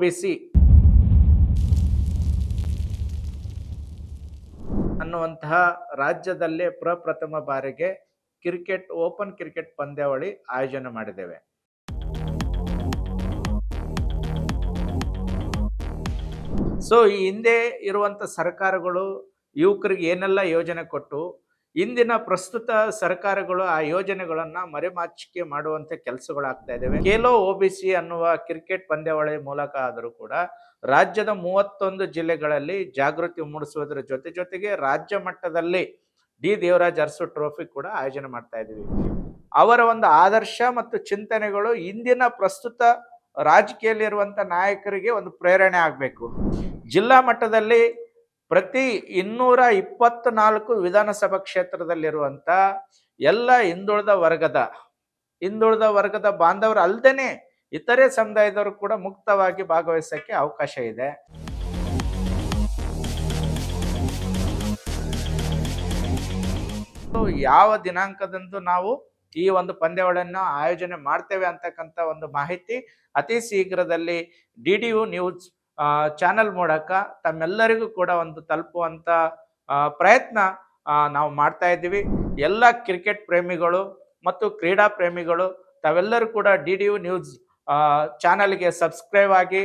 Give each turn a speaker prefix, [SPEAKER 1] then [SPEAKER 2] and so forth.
[SPEAKER 1] B C ಅನ್ನುವಂತಹ ರಾಜ್ಯದಲ್ಲೇ ಪ್ರಪ್ರಥಮ ಬಾರಿಗೆ ಕ್ರಿಕೆಟ್, ಓಪನ್ ಕ್ರಿಕೆಟ್ ಪಂದ್ಯಾವಳಿ ಆಯೋಜನೆ ಮಾಡಿದ್ದೇವೆ. ಸೊ ಈ ಹಿಂದೆ ಇರುವಂತ ಸರ್ಕಾರಗಳು ಯುವಕರಿಗೆ ಏನೆಲ್ಲ ಯೋಜನೆ ಕೊಟ್ಟು ಇಂದಿನ ಪ್ರಸ್ತುತ ಸರ್ಕಾರಗಳು ಆ ಯೋಜನೆಗಳನ್ನ ಮರೆಮಾಚಿಕೆ ಮಾಡುವಂತ ಕೆಲಸಗಳಾಗ್ತಾ ಇದ್ದಾವೆ ಖೇಲೋ ಸಿ ಅನ್ನುವ ಕ್ರಿಕೆಟ್ ಪಂದ್ಯಾವಳಿ ಮೂಲಕ ಆದರೂ ಕೂಡ ರಾಜ್ಯದ ಮೂವತ್ತೊಂದು ಜಿಲ್ಲೆಗಳಲ್ಲಿ ಜಾಗೃತಿ ಮೂಡಿಸುವುದರ ಜೊತೆ ಜೊತೆಗೆ ರಾಜ್ಯ ಮಟ್ಟದಲ್ಲಿ ಡಿ ದೇವರಾಜ್ ಅರಸು ಟ್ರೋಫಿ ಕೂಡ ಆಯೋಜನೆ ಮಾಡ್ತಾ ಇದ್ದೀವಿ. ಅವರ ಒಂದು ಆದರ್ಶ ಮತ್ತು ಚಿಂತನೆಗಳು ಇಂದಿನ ಪ್ರಸ್ತುತ ರಾಜಕೀಯದಲ್ಲಿರುವಂಥ ನಾಯಕರಿಗೆ ಒಂದು ಪ್ರೇರಣೆ ಆಗಬೇಕು. ಜಿಲ್ಲಾ ಮಟ್ಟದಲ್ಲಿ ಪ್ರತಿ ಇನ್ನೂರ ಇಪ್ಪತ್ನಾಲ್ಕು ವಿಧಾನಸಭಾ ಕ್ಷೇತ್ರದಲ್ಲಿರುವಂತ ಎಲ್ಲ ಹಿಂದುಳಿದ ವರ್ಗದ ಹಿಂದುಳಿದ ವರ್ಗದ ಬಾಂಧವರು ಅಲ್ದೇನೆ ಇತರೆ ಸಮುದಾಯದವರು ಕೂಡ ಮುಕ್ತವಾಗಿ ಭಾಗವಹಿಸಕ್ಕೆ ಅವಕಾಶ ಇದೆ. ಯಾವ ದಿನಾಂಕದಂದು ನಾವು ಈ ಒಂದು ಪಂದ್ಯಾವಳಿಯನ್ನು ಆಯೋಜನೆ ಮಾಡ್ತೇವೆ ಅಂತಕ್ಕಂಥ ಒಂದು ಮಾಹಿತಿ ಅತಿ ಶೀಘ್ರದಲ್ಲಿ ಡಿ ಡಿ ನ್ಯೂಸ್ ಚಾನೆಲ್ ಮೂಲಕ ತಮ್ಮೆಲ್ಲರಿಗೂ ಕೂಡ ಒಂದು ತಲುಪುವಂತ ಪ್ರಯತ್ನ ನಾವು ಮಾಡ್ತಾ ಇದ್ದೀವಿ. ಎಲ್ಲ ಕ್ರಿಕೆಟ್ ಪ್ರೇಮಿಗಳು ಮತ್ತು ಕ್ರೀಡಾ ಪ್ರೇಮಿಗಳು, ತಾವೆಲ್ಲರೂ ಕೂಡ ಡಿ ಡಿ ಯು ನ್ಯೂಸ್ ಚಾನಲ್ಗೆ ಸಬ್ಸ್ಕ್ರೈಬ್ ಆಗಿ